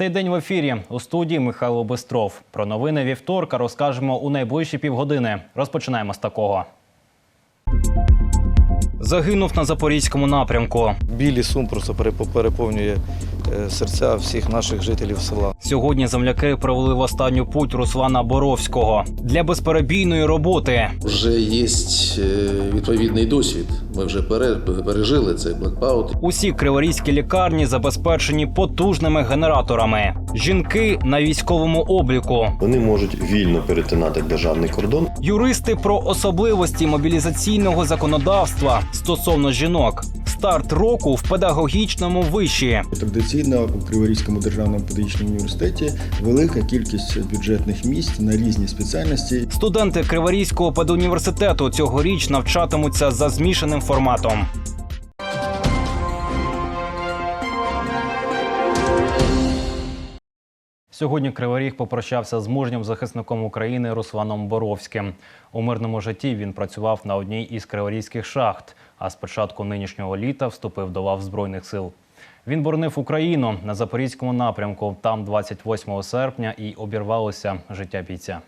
Цей день в ефірі у студії Михайло Бистров. Про новини вівторка розкажемо у найближчі півгодини. Розпочинаємо з такого. Загинув на запорізькому напрямку. Білий сум просто перепо- переповнює е, серця всіх наших жителів села. Сьогодні земляки провели в останню путь Руслана Боровського для безперебійної роботи. Вже є відповідний досвід. Ми вже пережили цей блекаут. Усі криворізькі лікарні забезпечені потужними генераторами. Жінки на військовому обліку. Вони можуть вільно перетинати державний кордон. Юристи про особливості мобілізаційного законодавства стосовно жінок. Старт року в педагогічному виші. Традиційно у Криворізькому державному педагогічному університеті велика кількість бюджетних місць на різні спеціальності. Студенти Криворізького педуніверситету цьогоріч навчатимуться за змішаним форматом. Сьогодні Кривий Ріг попрощався з мужнім захисником України Русланом Боровським. У мирному житті він працював на одній із криворізьких шахт, а з початку нинішнього літа вступив до лав Збройних сил. Він боронив Україну на запорізькому напрямку. Там 28 серпня і обірвалося життя бійця.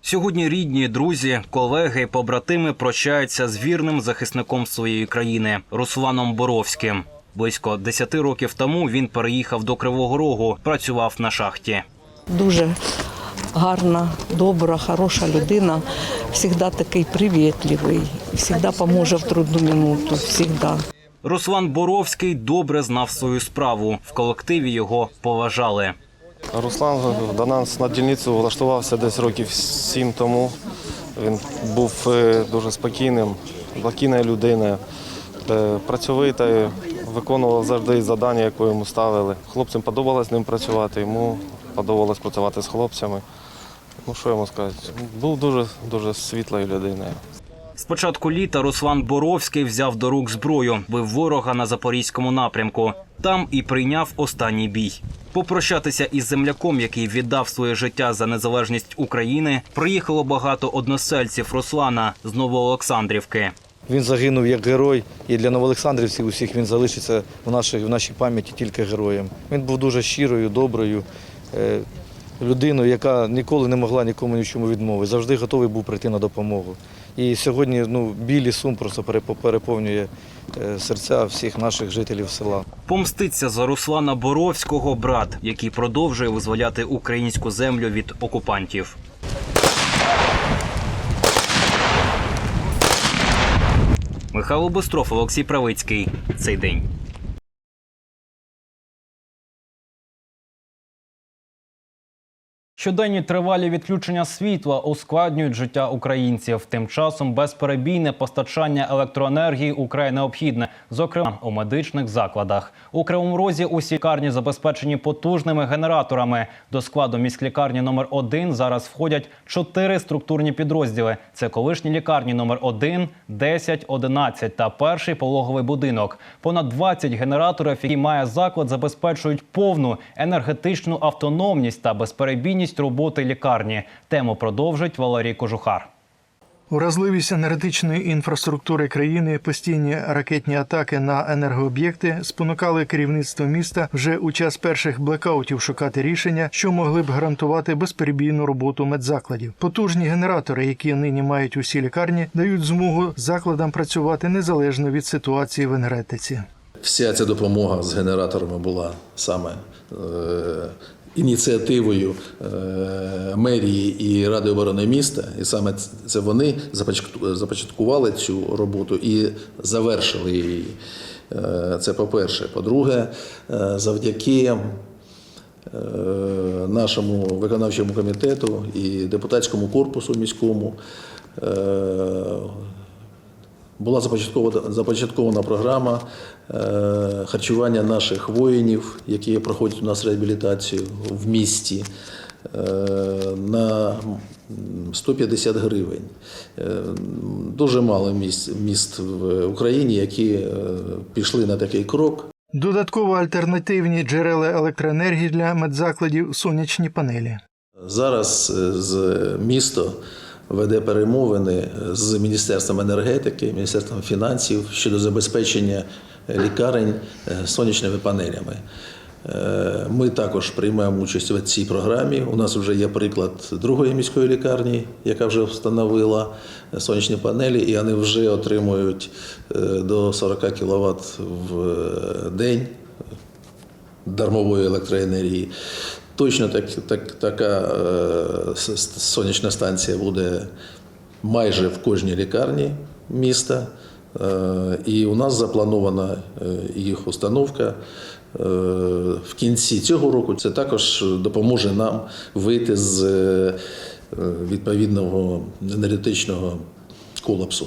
Сьогодні рідні, друзі, колеги, побратими прощаються з вірним захисником своєї країни Русланом Боровським. Близько 10 років тому він переїхав до Кривого Рогу, працював на шахті. дуже гарна, добра, хороша людина. Всегда такий привітливий, всегда поможе в трудну минуту. Всегда. Руслан Боровський добре знав свою справу. В колективі його поважали. Руслан до нас на дільницю влаштувався десь років сім тому. Він був е, дуже спокійним, спокійною людиною, е, працьовитою, виконував завжди завдання, яке йому ставили. Хлопцям подобалось з ним працювати, йому подобалось працювати з хлопцями. Ну що йому сказати? Був дуже дуже світлою людиною. З початку літа Руслан Боровський взяв до рук зброю, бив ворога на запорізькому напрямку. Там і прийняв останній бій. Попрощатися із земляком, який віддав своє життя за незалежність України, приїхало багато односельців Руслана з Новоолександрівки. Він загинув як герой, і для новоолександрівців усіх він залишиться в нашій, в нашій пам'яті тільки героєм. Він був дуже щирою, доброю е, людиною, яка ніколи не могла нікому нічому відмовити. Завжди готовий був прийти на допомогу. І сьогодні ну, білий сум просто перепо- переповнює е, серця всіх наших жителів села. Помститься за Руслана Боровського брат, який продовжує визволяти українську землю від окупантів. Михайло Бистров, Олексій Правицький. Цей день. Щоденні тривалі відключення світла ускладнюють життя українців. Тим часом безперебійне постачання електроенергії украй необхідне, зокрема у медичних закладах. У Кривому Розі усі лікарні забезпечені потужними генераторами. До складу міськлікарні номер 1 зараз входять чотири структурні підрозділи. Це колишні лікарні номер 1, 10, 11 та перший пологовий будинок. Понад 20 генераторів, які має заклад, забезпечують повну енергетичну автономність та безперебійність роботи лікарні. Тему продовжить Валерій Кожухар. Уразливість енергетичної інфраструктури країни, постійні ракетні атаки на енергооб'єкти спонукали керівництво міста вже у час перших блекаутів шукати рішення, що могли б гарантувати безперебійну роботу медзакладів. Потужні генератори, які нині мають усі лікарні, дають змогу закладам працювати незалежно від ситуації в енергетиці. Вся ця допомога з генераторами була саме е, ініціативою е, мерії і Ради оборони міста. І саме це вони започатку- започаткували цю роботу і завершили її. Е, Це по-перше. По-друге, е, завдяки нашому виконавчому комітету і депутатському корпусу міському. Була започаткована, започаткована програма е, харчування наших воїнів, які проходять у нас реабілітацію в місті. е, На м, 150 гривень. Е, Дуже мало міст, міст в Україні, які пішли на такий крок. Додатково альтернативні джерела електроенергії для медзакладів сонячні панелі. Зараз з місто веде перемовини з Міністерством енергетики, Міністерством фінансів щодо забезпечення лікарень е, сонячними панелями. Е, Ми також приймаємо участь в цій програмі. У нас вже є приклад другої міської лікарні, яка вже встановила сонячні панелі, і вони вже отримують е, до 40 кВт в е, день дармової електроенергії. Точно так, так, така е, сонячна станція буде майже в кожній лікарні міста. Е, І у нас запланована е, їх установка в кінці цього року. Це також допоможе нам вийти з відповідного енергетичного колапсу,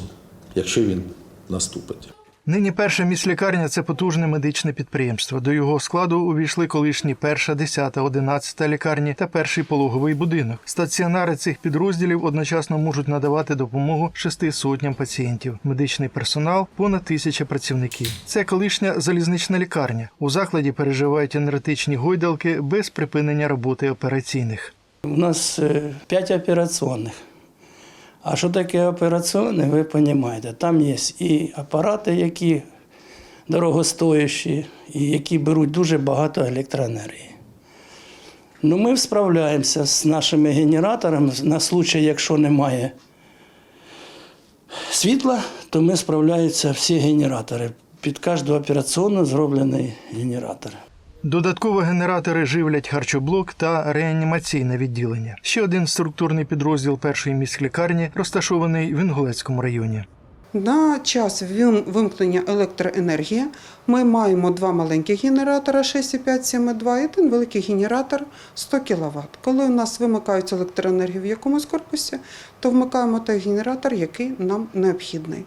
якщо він наступить. Нині перша міськлікарня – це потужне медичне підприємство. До його складу увійшли колишні перша, десята, одинадцята лікарні та перший пологовий будинок. Стаціонари цих підрозділів одночасно можуть надавати допомогу шести сотням пацієнтів. Медичний персонал понад тисяча працівників. Це колишня залізнична лікарня. У закладі переживають енергетичні гойдалки без припинення роботи операційних. У нас е, п'ять операційних. А що таке операційне, ви розумієте. Там є і апарати, які дорогостоящі, і які беруть дуже багато електроенергії. Ну, ми справляємося з нашими генераторами на случай, якщо немає світла, то ми справляються всі генератори. Під кожну операційну зроблений генератор. Додатково генератори живлять харчоблок та реанімаційне відділення. Ще один структурний підрозділ першої міськлікарні розташований в Інгулецькому районі. На час вимкнення електроенергії ми маємо два маленьких генератора 6,5, 7,2 і один великий генератор 100 кВт. Коли у нас вимикають електроенергію в якомусь корпусі, то вмикаємо той генератор, який нам необхідний.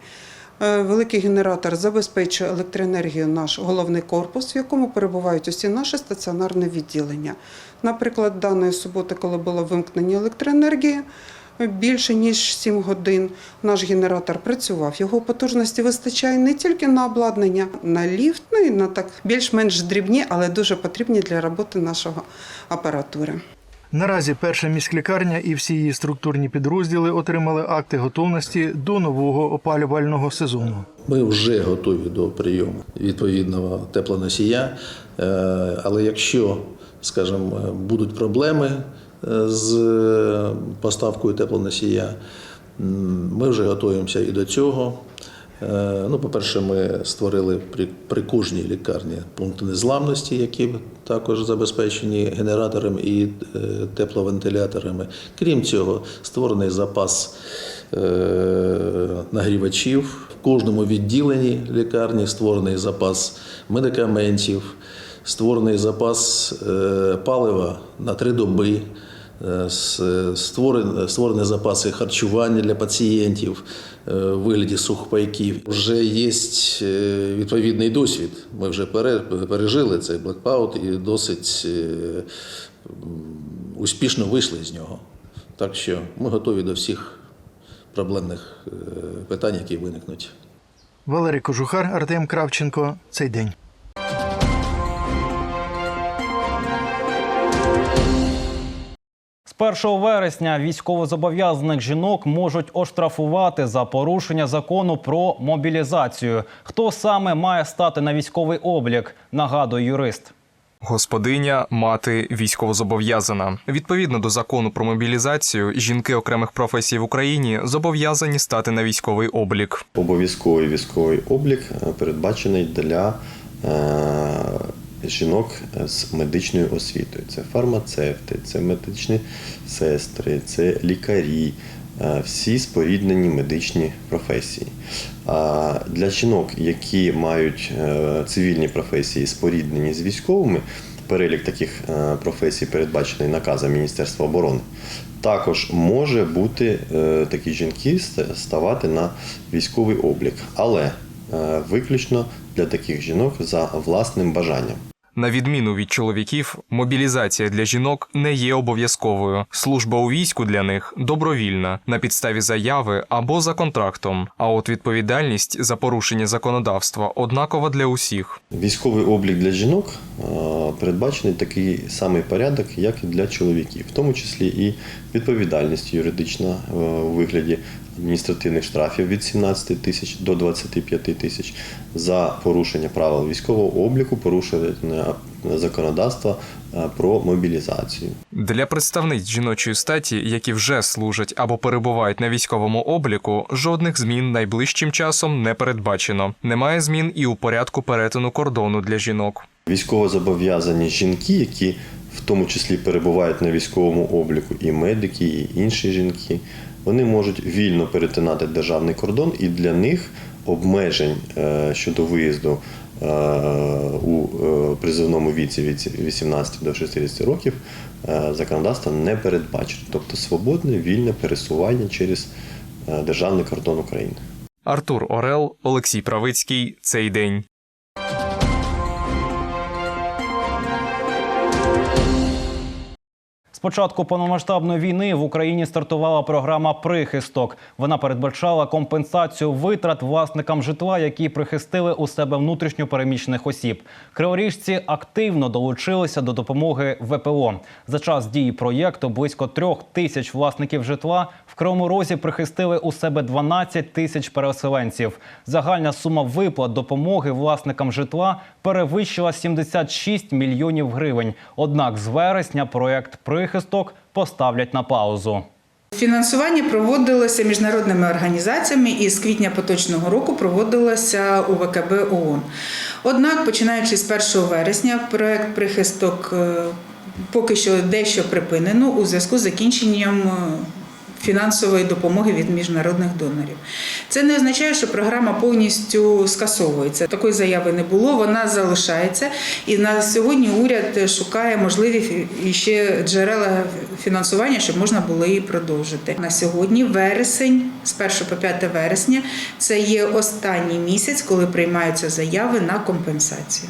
Е, Великий генератор забезпечує електроенергію наш головний корпус, в якому перебувають усі наші стаціонарні відділення. Наприклад, даної суботи, коли було вимкнення електроенергії, більше ніж 7 годин наш генератор працював. Його потужності вистачає не тільки на обладнання, на ліфт, ну і на так більш-менш дрібні, але дуже потрібні для роботи нашого апаратури. Наразі перша міськлікарня і всі її структурні підрозділи отримали акти готовності до нового опалювального сезону. Ми вже готові до прийому відповідного теплоносія. Е, Але якщо, скажімо, будуть проблеми е, з поставкою теплоносія, ми вже готуємося і до цього. Е, Ну, по-перше, ми створили при, при кожній лікарні пункти незламності, які також забезпечені генераторами і е, тепловентиляторами. Крім цього, створений запас е, нагрівачів. В кожному відділенні лікарні створений запас медикаментів, створений запас палива на три доби. Е, створені, створені запаси харчування для пацієнтів е, в вигляді сухпайків. Вже є е, відповідний досвід. Ми вже пере- пережили цей блекаут і досить е, успішно вийшли з нього. Так що ми готові до всіх проблемних е, питань, які виникнуть. Валерій Кожухар, Артем Кравченко. Цей день. 1 вересня військовозобов'язаних жінок можуть оштрафувати за порушення закону про мобілізацію. Хто саме має стати на військовий облік? Нагадує юрист. Господиня, мати, військовозобов'язана. Відповідно до закону про мобілізацію, жінки окремих професій в Україні зобов'язані стати на військовий облік. Обов'язковий військовий облік е, передбачений для е, жінок з медичною освітою. Це фармацевти, це медичні сестри, це лікарі, е, всі споріднені медичні професії. А для жінок, які мають е, цивільні професії, споріднені з військовими, перелік таких е, професій передбачений наказом Міністерства оборони. Також може бути такі жінки ставати на військовий облік, але виключно для таких жінок за власним бажанням. На відміну від чоловіків, мобілізація для жінок не є обов'язковою. Служба у війську для них добровільна на підставі заяви або за контрактом. А от відповідальність за порушення законодавства однакова для усіх. Військовий облік для жінок е, передбачений такий самий порядок, як і для чоловіків, в тому числі і відповідальність юридична е, у вигляді адміністративних штрафів від 17 тисяч до 25 тисяч за порушення правил військового обліку, порушення законодавства е, про мобілізацію. Для представниць жіночої статі, які вже служать або перебувають на військовому обліку, жодних змін найближчим часом не передбачено. Немає змін і у порядку перетину кордону для жінок. Військовозобов'язані жінки, які в тому числі перебувають на військовому обліку, і медики, і інші жінки, вони можуть вільно перетинати державний кордон, і для них обмежень е, щодо виїзду е, у е, призовному віці від 18 до 60 років законодавство не передбачено, тобто свободне вільне пересування через державний кордон України. Артур Орел, Олексій Правицький. Цей день. Початку повномасштабної війни в Україні стартувала програма Прихисток. Вона передбачала компенсацію витрат власникам житла, які прихистили у себе внутрішньо переміщених осіб. Криворіжці активно долучилися до допомоги ВПО. За час дії проєкту близько трьох тисяч власників житла в Кривому Розі прихистили у себе 12 тисяч переселенців. Загальна сума виплат допомоги власникам житла перевищила 76 мільйонів гривень. Однак з вересня проєкт прихисток поставлять на паузу. Фінансування проводилося міжнародними організаціями і з квітня поточного року проводилося у ВКБ ООН. Однак, починаючи з 1 вересня, проект прихисток е, поки що дещо припинено у зв'язку з закінченням. Фінансової допомоги від міжнародних донорів. Це не означає, що програма повністю скасовується. Такої заяви не було, вона залишається. І на сьогодні уряд шукає можливі ще джерела фінансування, щоб можна було її продовжити. На сьогодні вересень, з 1 по 5 вересня, це є останній місяць, коли приймаються заяви на компенсацію.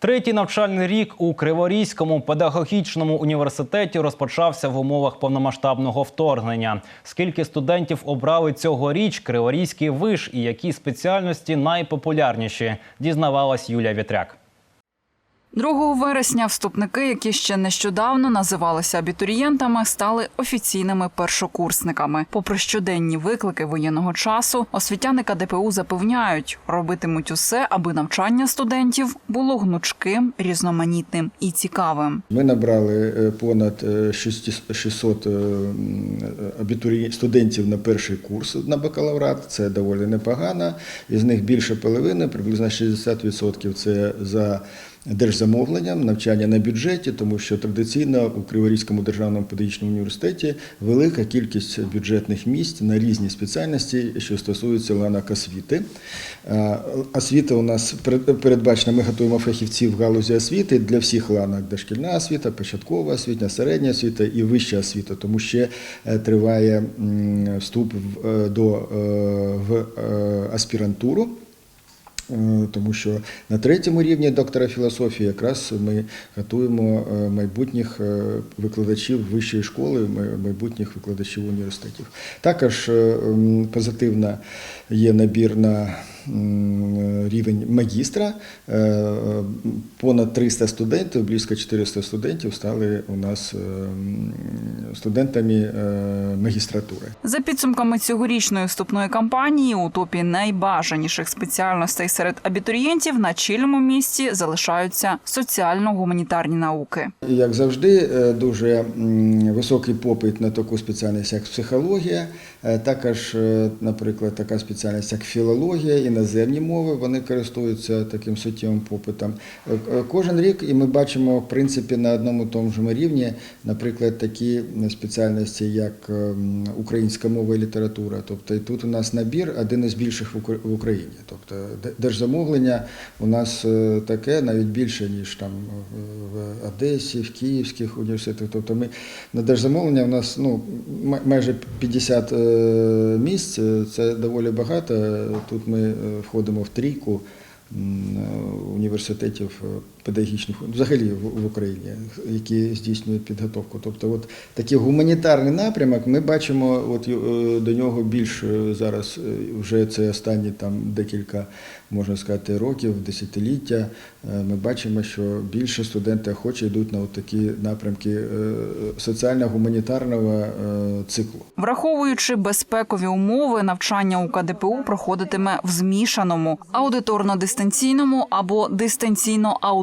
Третій навчальний рік у Криворізькому педагогічному університеті розпочався в умовах повномасштабного вторгнення. Скільки студентів обрали цьогоріч Криворізький виш і які спеціальності найпопулярніші, дізнавалась Юлія Вітряк. 2 вересня вступники, які ще нещодавно називалися абітурієнтами, стали офіційними першокурсниками. Попри щоденні виклики воєнного часу, освітяни КДПУ запевняють, робитимуть усе, аби навчання студентів було гнучким, різноманітним і цікавим. Ми набрали е, понад е, 600 600 е, абітурі... студентів на перший курс на бакалаврат. Це доволі непогано. Із них більше половини, приблизно 60% це за держзамовленням, навчання на бюджеті, тому що традиційно у Криворізькому державному педагогічному університеті велика кількість бюджетних місць на різні спеціальності, що стосуються ланок освіти. Освіта у нас передбачена, ми готуємо фахівців в галузі освіти для всіх ланок дошкільна освіта, початкова освіта, середня освіта і вища освіта, тому ще е, триває вступ е, до, е, в аспірантуру. Е, Тому що на третьому рівні доктора філософії якраз ми готуємо е, майбутніх е, викладачів вищої школи, май- майбутніх викладачів університетів. Також позитивна є набір на рівень магістра. Е, Понад 300 студентів, близько 400 студентів стали у нас е, студентами е, магістратури. За підсумками цьогорічної вступної кампанії у топі найбажаніших спеціальностей серед абітурієнтів на чільному місці залишаються соціально-гуманітарні науки. Як завжди, дуже високий попит на таку спеціальність, як психологія. Е, Також, е, наприклад, така спеціальність, як філологія, іноземні мови, вони користуються таким суттєвим попитом. Е, Кожен рік, і ми бачимо, в принципі, на одному тому ж рівні, наприклад, такі спеціальності, як ем, українська мова і література. Тобто і тут у нас набір один із більших в Україні. Тобто держзамовлення у нас таке навіть більше, ніж там в Одесі, в Київських університетах. Тобто ми на держзамовлення у нас ну, майже 50 е, місць, це доволі багато. Тут ми е, входимо в трійку е, університетів педагогічних, взагалі в, Україні, які здійснюють підготовку. Тобто, от такий гуманітарний напрямок ми бачимо, от е, до нього більш е, зараз е, вже це останні там декілька, можна сказати, років, десятиліття. Е, Ми бачимо, що більше студенти охоче йдуть на от такі напрямки соціально-гуманітарного циклу. Враховуючи безпекові умови, навчання у КДПУ проходитиме в змішаному аудиторно-дистанційному або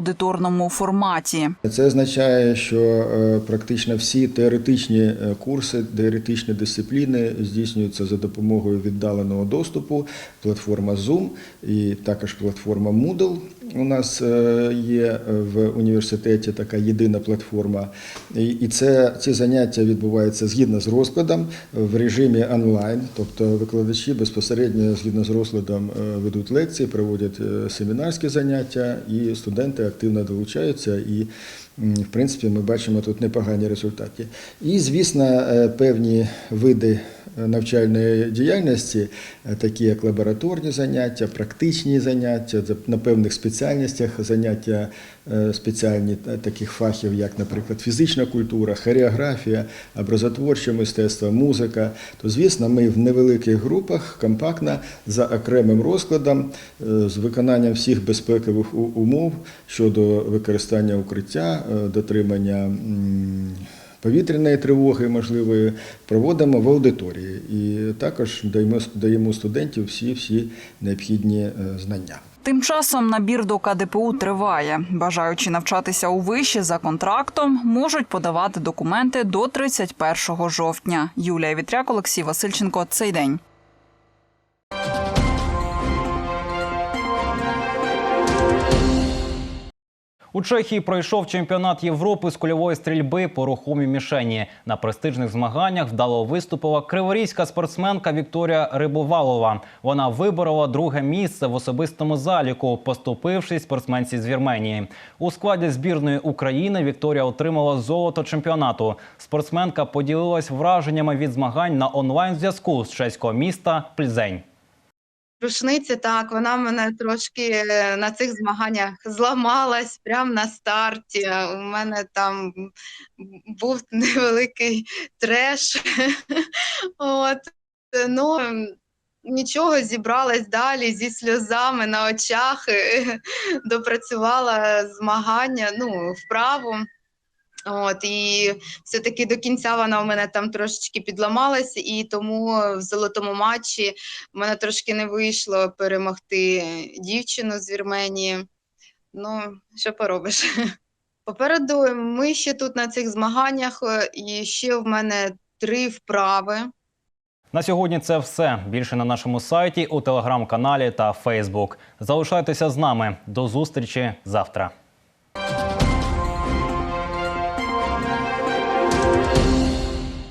дистанційно-аудиторному форматі. Це означає, що е, практично всі теоретичні е, курси, теоретичні дисципліни здійснюються за допомогою віддаленого доступу, платформа Zoom і також платформа Moodle. У нас е, є в університеті така єдина платформа, І- це ці заняття відбуваються згідно з розкладом в режимі онлайн, тобто викладачі безпосередньо згідно з розкладом е, ведуть лекції, проводять е, семінарські заняття, і студенти активно долучаються. І в принципі ми бачимо тут непогані результати. І звісно, е, певні види е, навчальної діяльності, е, такі як лабораторні заняття, практичні заняття, за- на певних спеціальностях заняття е, спеціальні таких фахів, як, наприклад, фізична культура, хореографія, образотворче мистецтво, музика. То, звісно, ми в невеликих групах компактно за окремим розкладом е, з виконанням всіх безпекових умов щодо використання укриття, е, дотримання. Повітряної тривоги можливої проводимо в аудиторії і також даємо, даємо студентів всі всі необхідні е, знання. Тим часом набір до КДПУ триває. Бажаючи навчатися у виші за контрактом, можуть подавати документи до 31 жовтня. Юлія Вітряк, Олексій Васильченко. Цей день. У Чехії пройшов чемпіонат Європи з кульової стрільби по рухомій мішені. На престижних змаганнях вдало виступила криворізька спортсменка Вікторія Рибовалова. Вона виборола друге місце в особистому заліку, поступившись спортсменці з Вірменії. У складі збірної України Вікторія отримала золото чемпіонату. Спортсменка поділилась враженнями від змагань на онлайн зв'язку з чеського міста Пльзень. Рушниці, так, вона мене трошки е, на цих змаганнях зламалась прямо на старті. У мене там був невеликий треш. От. Е, Ну, нічого, зібралась далі зі сльозами на очах, е, допрацювала змагання, ну, вправу. От, і все-таки до кінця вона у мене там трошечки підламалась, і тому в золотому матчі в мене трошки не вийшло перемогти дівчину з Вірменії. Ну, що поробиш? Попереду ми ще тут на цих змаганнях, е, і ще в мене три вправи. На сьогодні це все. Більше на нашому сайті, у телеграм-каналі та Фейсбук. Залишайтеся з нами. До зустрічі завтра.